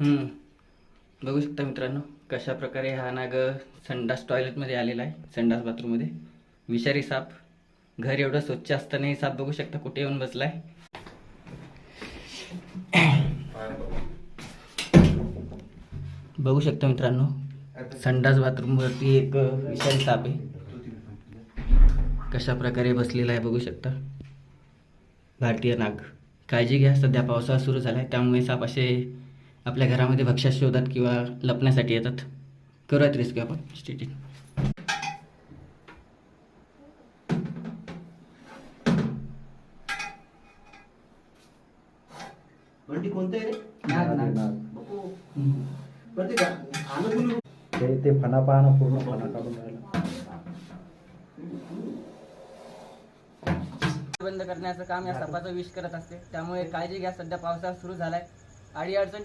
बघू शकता मित्रांनो कशा प्रकारे हा नाग संडास टॉयलेटमध्ये आलेला आहे संडास बाथरूममध्ये. विषारी साप घर एवढं स्वच्छ असतानाही साप बघू शकता कुठे येऊन बसलाय. बघू शकता मित्रांनो संडास बाथरूमवरती एक विषारी साप आहे. कशा प्रकारे बसलेला आहे बघू शकता. भारतीय नाग काळजी घ्या सध्या पावसाळा सुरू झाला आहे त्यामुळे साप असे आपल्या घरामध्ये भक्ष्यात शोधात किंवा लपण्यासाठी येतात करूयात रेस्क्यू आपण स्टेटिंग बंटी कोणतं आहे रे नाग, नाग. बापू. बरं का आणू कोणी? ते ते फणा पाहणं पूर्ण फणा काढून राहिला बंद करण्याचं काम या सापाचं विष करत असते त्यामुळे काळजी घ्या सध्या पावसाळा सुरू झालाय आडी अडचण